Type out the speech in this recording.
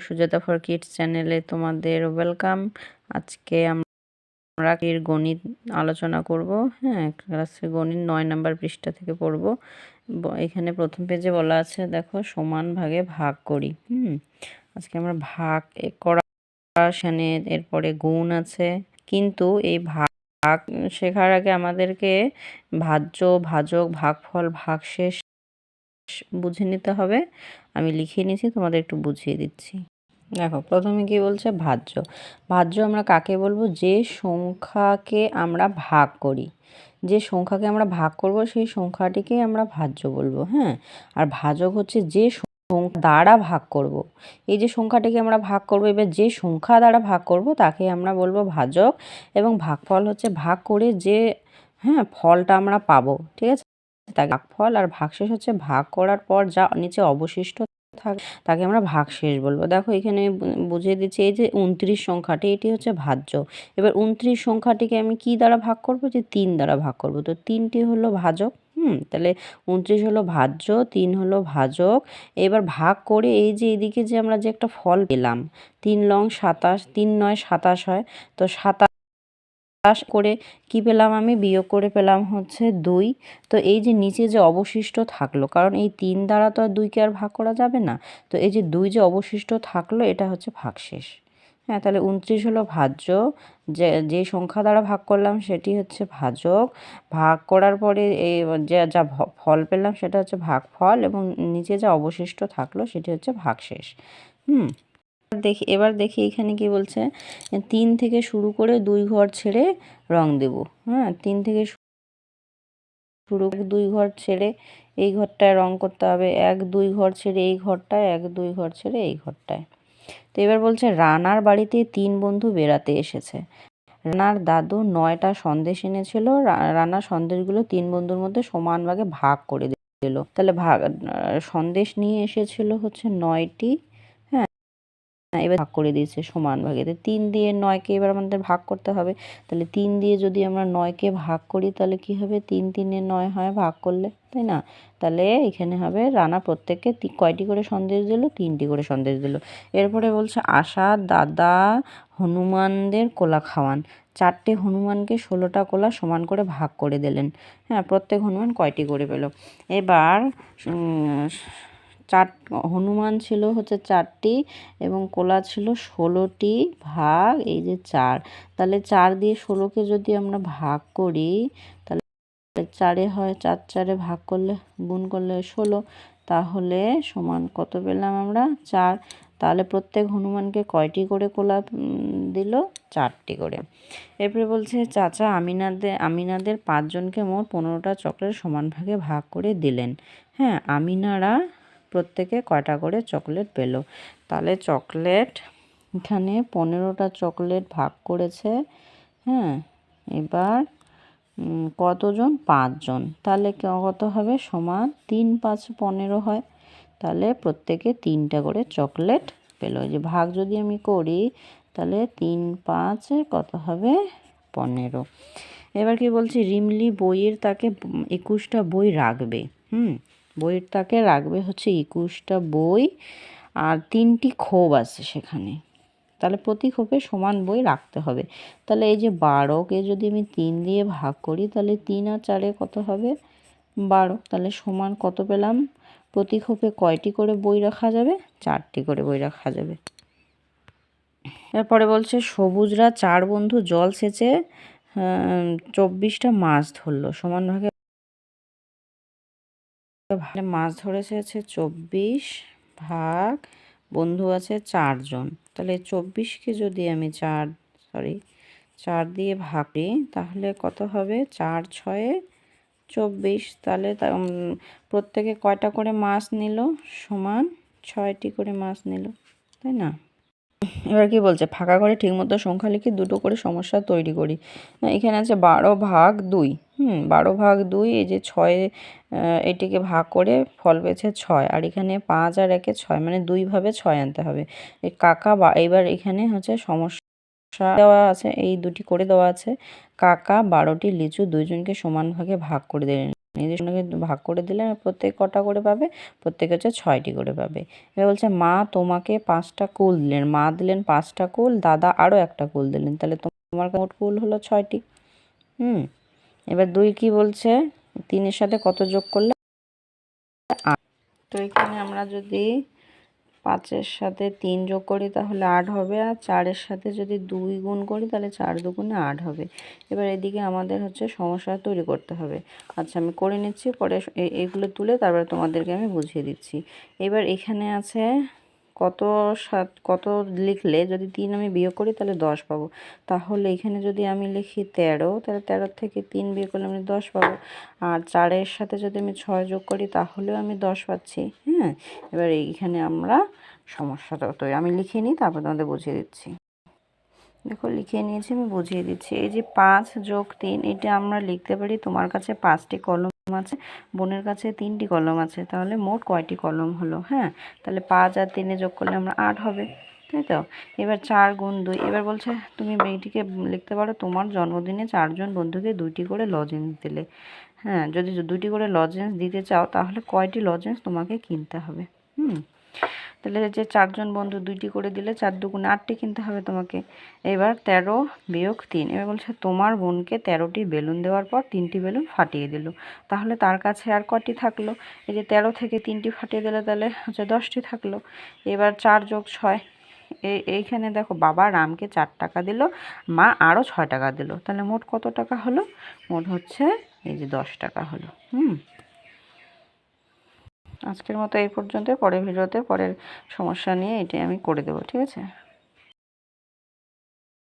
Sujata for kids চ্যানেলে তোমাদের welcome. আজকে আমরা এর গণিত আলোচনা করব। হ্যাঁ ক্লাসে গণিত নয় নাম্বার পৃষ্ঠা থেকে পড়ব। এখানে প্রথম পেজে বলা আছে, দেখো, সমান ভাগে ভাগ করি। হুম, আজকে আমরা ভাগ করা সেখানে এরপরে গুণ আছে। কিন্তু এই ভাগ শেখার আগে আমাদেরকে ভাজ্য, ভাজক, ভাগফল, ভাগশেষ বুঝে নিতে হবে। আমি লিখিয়ে নিয়েছি, তোমাদের একটু বুঝিয়ে দিচ্ছি। দেখো, প্রথমে কি বলছে? ভাজ্য। ভাজ্য আমরা কাকে বলব? যে সংখ্যাকে আমরা ভাগ করি। যে সংখ্যাকে আমরা ভাগ করব, সেই সংখ্যাটিকে আমরা ভাজ্য বলব হ্যাঁ? আর ভাজক হচ্ছে যে সংখ্যা দ্বারা ভাগ করব। এই যে সংখ্যাটিকে আমরা ভাগ করব, এবার যে সংখ্যা দ্বারা ভাগ করব, তাকে আমরা বলব ভাজক। এবং ভাগফল হচ্ছে ভাগ করে যে হ্যাঁ ফলটা আমরা পাবো, ঠিক আছে? ভাগফল আর ভাগশেষ হচ্ছে ভাগ করার পর যা নিচে অবশিষ্ট থাকে, তাকে আমরা ভাগশেষ বলব। দেখো, এখানে বুঝিয়ে দিচ্ছি এই যে উনত্রিশ সংখ্যাটি, এটি হচ্ছে ভাজ্য। এবার উনত্রিশ সংখ্যাটিকে আমি কি দ্বারা ভাগ করব? যে তিন দ্বারা ভাগ করব। তো তিনটি হলো ভাজক, হুম, তাহলে উনত্রিশ হলো ভাজ্য, তিন হলো ভাজক। এবার ভাগ করে এই যে এদিকে যে আমরা যে একটা ফল পেলাম, তিন লং সাতাশ, তিন নয় সাতাশ হয়, তো সাতাশ সাতাশ করে কি পেলাম আমি? বিয়োগ করে পেলাম হচ্ছে দুই। তো এই যে নিচে যে অবশিষ্ট থাকল, কারণ এই তিন দ্বারা তো আর দুইকে আর ভাগ করা যাবে না। তো এই যে দুই যে অবশিষ্ট থাকল, এটা হচ্ছে ভাগশেষ। হ্যাঁ তাহলে উনত্রিশ হলো ভাজ্য। যে যে সংখ্যা দ্বারা ভাগ করলাম, সেটি হচ্ছে ভাজক। ভাগ করার পরে এই যে ফল পেলাম, সেটা হচ্ছে ভাগফল এবং নিচে যা অবশিষ্ট থাকল, সেটি হচ্ছে ভাগশেষ। হুম? দেখি, এবার দেখি এখানে কি বলছে, তিন থেকে শুরু করে দুই ঘর ছেড়ে রং দেব। হ্যাঁ তিন থেকে শুরু দুই ঘর ছেড়ে এই ঘরটায় রং করতে হবে। এক, দুই ঘর ছেড়ে এই ঘরটায়, এক, দুই ঘর ছেড়ে এই ঘরটায়। তো এবার বলছে, রানার বাড়িতে তিন বন্ধু বেড়াতে এসেছে। রানার দাদু নয়টা সন্দেশ এনেছিল। রা- রানা সন্দেশগুলো তিন বন্ধুর মধ্যে সমান ভাগে ভাগ করে দিল। তাহলে ভাগ সন্দেশ নিয়ে এসেছিল হচ্ছে নয়টি। এবার ভাগ করে দিয়েছে সমান ভাগে। তো তিন দিয়ে নয়কে এবার আমাদের ভাগ করতে হবে। তাহলে তিন দিয়ে যদি আমরা নয়কে ভাগ করি, তাহলে কি হবে? তিন তিনে নয় হয় ভাগ করলে, তাই না? তাহলে এখানে হবে রানা প্রত্যেককে কয়টি করে সন্দেশ দিল? তিনটি করে সন্দেশ দিল। এরপরে বলছে আশা, দাদা, হনুমানদের কোলা খাওয়ান। চারটে হনুমানকে ষোলোটা কোলা সমান করে ভাগ করে দিলেন। হ্যাঁ প্রত্যেক হনুমান কয়টি করে পেল? এবার চার, হনুমান ছিল হচ্ছে চারটি এবং কোলা ছিল ষোলোটি ভাগ, এই যে চার। তাহলে চার দিয়ে ষোলোকে যদি আমরা ভাগ করি, তাহলে চারে হয় চার, চারে ভাগ করলে, গুণ করলে ষোলো। তাহলে সমান কত পেলাম আমরা? চার। তাহলে প্রত্যেক হনুমানকে কয়টি করে কোলা দিল? চারটি করে। এরপরে বলছে, চাচা আমিনাদের আমিনাদের পাঁচজনকে মোট পনেরোটা চকলেট সমান ভাগে ভাগ করে দিলেন। হ্যাঁ আমিনারা প্রত্যেকে কয়টা করে চকলেট পেল? তাহলে চকলেট, এখানে পনেরোটা চকলেট ভাগ করেছে হ্যাঁ? এবার কতজন? পাঁচজন। তাহলে কত হবে? সমান তিন পাঁচ পনেরো হয়। তাহলে প্রত্যেকে তিনটা করে চকলেট পেল। যে ভাগ যদি আমি করি, তাহলে তিন পাঁচ কত হবে? পনেরো। এবার কি বলছি? রিমলি বইয়ের তাকে একুশটা বই রাখবে। হুম? বইয়ের তাকে রাখবে হচ্ছে একুশটা বই আর তিনটি খোপ আছে সেখানে। তাহলে প্রতি খোপে সমান বই রাখতে হবে। তাহলে এই যে বারোকে যদি আমি তিন দিয়ে ভাগ করি, তাহলে তিন আর চারে কত হবে? বারো। তাহলে সমান কত পেলাম? প্রতি খোপে কয়টি করে বই রাখা যাবে? চারটি করে বই রাখা যাবে। এরপরে বলছে, সবুজরা চার বন্ধু জল সেচে চব্বিশটা মাছ ধরলো। সমান ভাগে মাছ ধরেছে হচ্ছে চব্বিশ ভাগ, বন্ধু আছে চারজন। তাহলে চব্বিশকে যদি আমি চার সরি চার দিয়ে ভাগ তাহলে কত হবে? চার ছয়ে চব্বিশ। তাহলে প্রত্যেকে কয়টা করে মাছ নিল? সমান ছয়টি করে মাছ নিল, তাই না? এবার কি বলছে? ফাঁকা করে ঠিকমতো সংখ্যা লিখে দুটো করে সমস্যা তৈরি করি। এখানে আছে বারো ভাগ দুই। হুম, বারো ভাগ দুই, এই যে ছয় এটিকে ভাগ করে ফল পেয়েছে ছয়। আর এখানে পাঁচ আর একে ছয় মানে দুইভাবে ছয় আনতে হবে। এই কাকা বা এবার এখানে হচ্ছে সমস্যা দেওয়া আছে, এই দুটি করে দেওয়া আছে। কাকা বারোটি, লিচু দুইজনকে সমান ভাগে ভাগ করে দিলেন। নিজের ভাগ করে দিলে প্রত্যেক কটা করে পাবে, প্রত্যেক হচ্ছে ছয়টি করে পাবে। এবার বলছে, মা, তোমাকে পাঁচটা কুল দিলেন। মা দিলেন পাঁচটা কুল, দাদা আরও একটা কুল দিলেন। তাহলে তোমার মোট কুল হলো ছয়টি। হুম এবার দুই কি বলছে? তিনের সাথে কত যোগ করলে? তো এখানে আমরা যদি পাঁচের সাথে তিন যোগ করি, তাহলে আট হবে। আর চারের সাথে যদি দুই গুণ করি, তাহলে চার দুগুণে আট হবে। এবার এদিকে আমাদের হচ্ছে সমস্যা তৈরি করতে হবে। আচ্ছা আমি করে নিচ্ছি, পরে এগুলো তুলে তারপরে তোমাদেরকে আমি বুঝিয়ে দিচ্ছি। এবার এখানে আছে কত সাত, কত লিখলে যদি তিন আমি বিয়োগ করি তাহলে দশ পাবো। তাহলে এখানে যদি আমি লিখি তেরো, তাহলে তেরোর থেকে তিন বিয়োগ করলে আমি দশ পাবো। আর চারের সাথে যদি আমি ছয় যোগ করি তাহলেও আমি দশ পাচ্ছি হ্যাঁ? এবার এইখানে আমরা সমস্যাটা তো আমি লিখে নিই, তারপর তোমাদের বুঝিয়ে দিচ্ছি। দেখো, লিখে নিয়েছি, আমি বুঝিয়ে দিচ্ছি। এই যে পাঁচ যোগ তিন, এটা আমরা লিখতে পারি তোমার কাছে পাঁচটি কলম আছে, বোনের কাছে তিনটি কলম আছে, তাহলে মোট কয়টি কলম হলো হ্যাঁ? তাহলে পাঁচ আর তিনে যোগ করলে আমরা আট হবে, তাই তো? এবার চার গুণ দুই, এবার বলছে, তুমি মেয়েটিকে লিখতে পারো, তোমার জন্মদিনে চারজন বন্ধুকে দুইটি করে লজেন্স দিলে হ্যাঁ? যদি দুইটি করে লজেন্স দিতে চাও, তাহলে কয়টি লজেন্স তোমাকে কিনতে হবে, হুম? তাহলে যে চারজন বন্ধু, দুইটি করে দিলে চার দুগুণে আটটি কিনতে হবে তোমাকে। এবার তেরো বিয়োগ তিন, এবার বলছে তোমার বোনকে তেরোটি বেলুন দেওয়ার পর তিনটি বেলুন ফাটিয়ে দিল। তাহলে তার কাছে আর কটি থাকল? এই যে তেরো থেকে তিনটি ফাটিয়ে দিলে তাহলে হচ্ছে দশটি থাকল। এবার চার যোগ ছয় এই এইখানে দেখো বাবা রামকে চার টাকা দিল, মা আরও ছয় টাকা দিল। তাহলে মোট কত টাকা হলো? মোট হচ্ছে এই যে দশ টাকা হলো। হুম? আজকের মতো এই পর্যন্ত পরের ভিডিওতে পরের সমস্যা নিয়ে এটি আমি করে দেবো, ঠিক আছে?